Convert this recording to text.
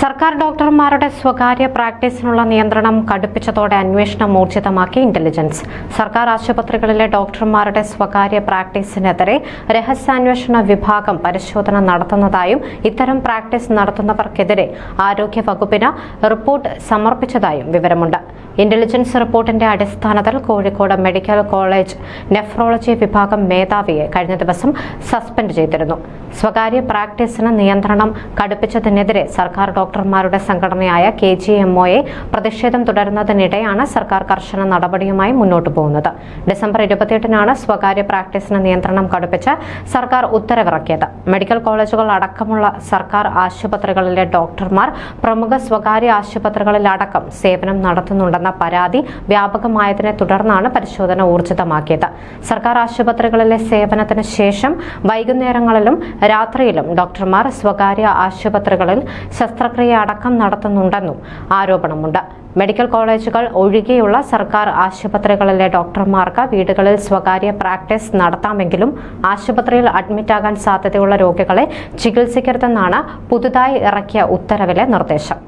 സർക്കാർ ഡോക്ടർമാരുടെ സ്വകാര്യ പ്രാക്ടീസിനുള്ള നിയന്ത്രണം കടുപ്പിച്ചതോടെ അന്വേഷണം ഊർജിതമാക്കി ഇന്റലിജൻസ് സർക്കാർ ആശുപത്രികളിലെ ഡോക്ടർമാരുടെ സ്വകാര്യ പ്രാക്ടീസിനെതിരെ രഹസ്യാന്വേഷണ വിഭാഗം പരിശോധന നടത്തുന്നതായും ഇത്തരം പ്രാക്ടീസ് നടത്തുന്നവർക്കെതിരെ ആരോഗ്യ വകുപ്പിന് റിപ്പോർട്ട് സമർപ്പിച്ചതായും വിവരമുണ്ട്. ഇന്റലിജൻസ് റിപ്പോർട്ടിന്റെ അടിസ്ഥാനത്തിൽ കോഴിക്കോട് മെഡിക്കൽ കോളേജ് നെഫ്രോളജി വിഭാഗം മേധാവിയെ കഴിഞ്ഞ ദിവസം സസ്പെൻഡ് ചെയ്തിരുന്നു. സ്വകാര്യ പ്രാക്ടീസിന് നിയന്ത്രണം കടുപ്പിച്ചതിനെതിരെ സർക്കാർ ഡോക്ടർമാരുടെ സംഘടനയായ കെ ജി എം ഒയെ പ്രതിഷേധം തുടരുന്നതിനിടെയാണ് സർക്കാർ കർശന നടപടിയുമായി മുന്നോട്ടു പോകുന്നത്. ഡിസംബർ ഇരുപത്തിയെട്ടിനാണ് സ്വകാര്യ പ്രാക്ടീസിന് നിയന്ത്രണം കടുപ്പിച്ച് സർക്കാർ ഉത്തരവിറക്കിയത്. മെഡിക്കൽ കോളേജുകൾ അടക്കമുള്ള സർക്കാർ ആശുപത്രികളിലെ ഡോക്ടർമാർ പ്രമുഖ സ്വകാര്യ ആശുപത്രികളിലടക്കം സേവനം നടത്തുന്നുണ്ടെന്ന പരാതി വ്യാപകമായതിനെ തുടർന്നാണ് പരിശോധന ഊർജിതമാക്കിയത്. സർക്കാർ ആശുപത്രികളിലെ സേവനത്തിന് ശേഷം വൈകുന്നേരങ്ങളിലും രാത്രിയിലും ഡോക്ടർമാർ സ്വകാര്യ ആശുപത്രികളിൽ ശസ്ത്രക്രിയ അടക്കം നടത്തുന്നുണ്ടെന്നും ആരോപണമുണ്ട്. മെഡിക്കൽ കോളേജുകൾ ഒഴികെയുള്ള സർക്കാർ ആശുപത്രികളിലെ ഡോക്ടർമാർക്ക് വീടുകളിൽ സ്വകാര്യ പ്രാക്ടീസ് നടത്താമെങ്കിലും ആശുപത്രിയിൽ അഡ്മിറ്റാകാൻ സാധ്യതയുള്ള രോഗികളെ ചികിത്സിക്കരുതെന്നാണ് പുതുതായി ഇറക്കിയ ഉത്തരവിലെ നിർദ്ദേശം.